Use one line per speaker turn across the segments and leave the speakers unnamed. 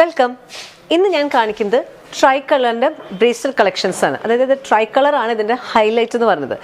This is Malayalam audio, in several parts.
വെൽക്കം. ഇന്ന് ഞാൻ കാണിക്കുന്നത് ട്രൈ കളറിന്റെ ബ്രേസ്ലെറ്റ് കളക്ഷൻസ് ആണ്. അതായത് ഇത് ട്രൈ കളറാണ് ഇതിന്റെ ഹൈലൈറ്റ് എന്ന് പറഞ്ഞത്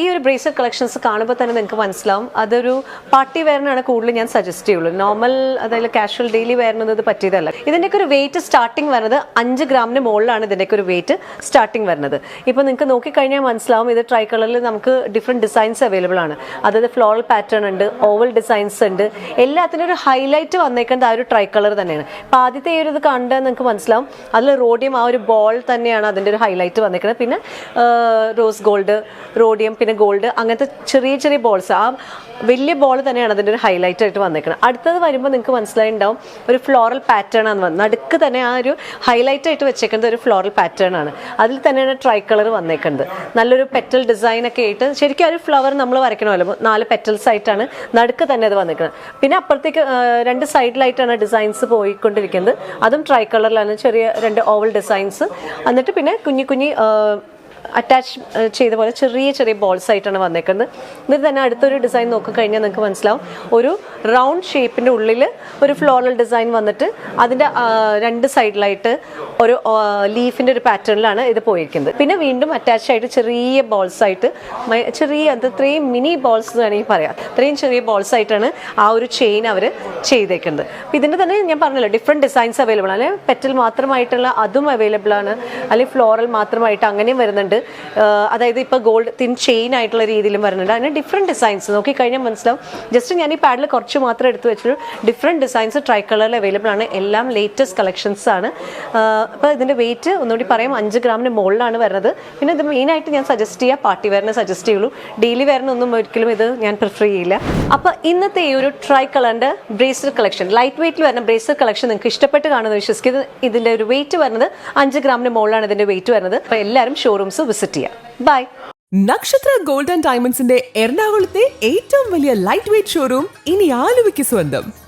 ഈ ഒരു ബ്രേസ്ലെറ്റ് കളക്ഷൻസ് കാണുമ്പോൾ തന്നെ നിങ്ങൾക്ക് മനസ്സിലാവും. അതൊരു പാർട്ടി വെയറിനാണ് കൂടുതൽ ഞാൻ സജസ്റ്റ് ചെയ്യുള്ളൂ. നോർമൽ അതായത് കാഷ്വൽ ഡെയിലി വെയറിനൊന്നും ഇത് പറ്റിയതല്ല. ഇതിന്റെയൊക്കെ ഒരു വെയിറ്റ് സ്റ്റാർട്ടിങ് വരുന്നത് അഞ്ച് ഗ്രാമിന് മുകളിലാണ് ഇതിന്റെയൊക്കെ ഒരു വെയിറ്റ് സ്റ്റാർട്ടിങ് വരുന്നത്. ഇപ്പോൾ നിങ്ങൾക്ക് നോക്കിക്കഴിഞ്ഞാൽ മനസ്സിലാവും ഇത് ട്രൈ കളറിൽ നമുക്ക് ഡിഫറെന്റ് ഡിസൈൻസ് അവൈലബിൾ ആണ്. അതായത് ഫ്ലോറൽ പാറ്റേൺ ഉണ്ട് ഓവൽ ഡിസൈൻസ് ഉണ്ട്. എല്ലാത്തിനും ഒരു ഹൈലൈറ്റ് വന്നേക്കുന്നത് ആ ഒരു ട്രൈ കളർ തന്നെയാണ്. അപ്പോൾ ആദ്യത്തെ ഈ ഒരു ഇത് കണ്ടാൽ നിങ്ങൾക്ക് മനസ്സിലാവും. അതിൽ റോഡിയം ആ ഒരു ബോൾ തന്നെയാണ് അതിന്റെ ഒരു ഹൈലൈറ്റ് വന്നിരിക്കുന്നത്. പിന്നെ റോസ് ഗോൾഡ് റോഡിയം പിന്നെ ഗോൾഡ് അങ്ങനത്തെ ചെറിയ ചെറിയ ബോൾസ് ആ വലിയ ബോൾ തന്നെയാണ് അതിന്റെ ഒരു ഹൈലൈറ്റ് ആയിട്ട് വന്നിരിക്കുന്നത്. അടുത്തത് വരുമ്പോൾ നിങ്ങൾക്ക് മനസ്സിലായിണ്ടാവും ഒരു ഫ്ലോറൽ പാറ്റേൺ ആണ് വന്നത്. നടുക്ക് തന്നെ ആ ഒരു ഹൈലൈറ്റ് ആയിട്ട് വെച്ചേക്കുന്നത് ഒരു ഫ്ലോറൽ പാറ്റേൺ ആണ്. അതിൽ തന്നെയാണ് ട്രൈ കളർ വന്നേക്കുന്നത്. നല്ലൊരു പെറ്റൽ ഡിസൈൻ ഒക്കെ ആയിട്ട് ശരിക്കും ഒരു ഫ്ലവർ നമ്മൾ വരയ്ക്കണമല്ലോ. നാല് പെറ്റൽസ് ആയിട്ടാണ് നടുക്ക് തന്നെ അത് വന്നിരിക്കുന്നത്. പിന്നെ അപ്പുറത്തേക്ക് രണ്ട് സൈഡിലായിട്ടാണ് ഡിസൈൻസ് പോയിക്കൊണ്ടിരിക്കുന്നത്. അതും ട്രൈ കളറിലാണ് ചെറിയ രണ്ട് ഓവൽ ഡിസൈൻസ് എന്നിട്ട് പിന്നെ കുഞ്ഞു കുഞ്ഞി അറ്റാച്ച് ചെയ്ത പോലെ ചെറിയ ചെറിയ ബോൾസ് ആയിട്ടാണ് വന്നേക്കുന്നത്. എന്നിട്ട് തന്നെ അടുത്തൊരു ഡിസൈൻ നോക്കിക്കഴിഞ്ഞാൽ നിങ്ങൾക്ക് മനസ്സിലാവും. ഒരു റൗണ്ട് ഷേപ്പിന്റെ ഉള്ളിൽ ഒരു ഫ്ലോറൽ ഡിസൈൻ വന്നിട്ട് അതിന്റെ രണ്ട് സൈഡിലായിട്ട് ഒരു ലീഫിന്റെ ഒരു പാറ്റേണിലാണ് ഇത് പോയിരിക്കുന്നത്. പിന്നെ വീണ്ടും അറ്റാച്ച് ആയിട്ട് ചെറിയ ബോൾസ് ആയിട്ട് ചെറിയ അത് ഇത്രയും മിനി ബോൾസ് വേണമെങ്കിൽ പറയാം. ഇത്രയും ചെറിയ ബോൾസ് ആയിട്ടാണ് ആ ഒരു ചെയിൻ അവർ ചെയ്തേക്കുന്നത്. അപ്പം ഇതിന്റെ തന്നെ ഞാൻ പറഞ്ഞല്ലോ ഡിഫറെന്റ് ഡിസൈൻസ് അവൈലബിൾ ആണ്. പെറ്റൽ മാത്രമായിട്ടുള്ള അതും അവൈലബിൾ ആണ്. അല്ലെങ്കിൽ ഫ്ലോറൽ മാത്രമായിട്ട് അങ്ങനെയും വരുന്നുണ്ട്. ആഹ് അതായത് ഇപ്പോൾ ഗോൾഡ് തിൻ ചെയിൻ ആയിട്ടുള്ള രീതിയിലും വരുന്നുണ്ട്. അതിന് ഡിഫറെന്റ് ഡിസൈൻസ് നോക്കി കഴിഞ്ഞാൽ മനസ്സിലാവും. ജസ്റ്റ് ഞാൻ ഈ പാഡിൽ കുറച്ച് മാത്രം എടുത്തു വെച്ചൊരു ഡിഫറെന്റ് ഡിസൈൻസ് ട്രൈ കളറിൽ അവൈലബിൾ ആണ്. എല്ലാം ലേറ്റസ്റ്റ് കളക്ഷൻസ് ആണ്. അപ്പോൾ ഇതിന്റെ വെയിറ്റ് ഒന്നുകൂടി പറയാം. അഞ്ച് ഗ്രാമിന് മുകളിലാണ് വരുന്നത്. പിന്നെ ഇത് മെയിനായിട്ട് ഞാൻ സജസ്റ്റ് ചെയ്യുക പാർട്ടി വേറെ സജസ്റ്റ് ചെയ്യുള്ളൂ. ഡെയിലി വെയറിനൊന്നും ഒരിക്കലും ഇത് ഞാൻ പ്രിഫർ ചെയ്യില്ല. അപ്പോൾ ഇന്നത്തെ ഈ ഒരു ട്രൈ കളറിന്റെ ബ്രേസ്ലെറ്റ് കളക്ഷൻ ലൈറ്റ് വെയിറ്റിൽ വരുന്ന ബ്രേസ്ലെറ്റ് കളക്ഷൻ നിങ്ങൾക്ക് ഇഷ്ടപ്പെട്ട് കാണുമെന്ന് വിശ്വസിക്കുന്നത് ഇതിന്റെ ഒരു വെയിറ്റ് വരുന്നത് അഞ്ച് ഗ്രാമിന് മുകളിലാണ് ഇതിന്റെ വെയിറ്റ് വരുന്നത്. അപ്പോൾ എല്ലാവരും ഷോറൂംസ് വിസിറ്റ് ചെയ്യാം ബൈ
നക്ഷത്ര ഗോൾഡ് ആൻഡ് ഡയമണ്ട്സിന്റെ എറണാകുളത്തെ ഏറ്റവും വലിയ ലൈറ്റ് വെയിറ്റ് ഷോറൂം ഇനി ആലുവയ്ക്ക് സ്വന്തം.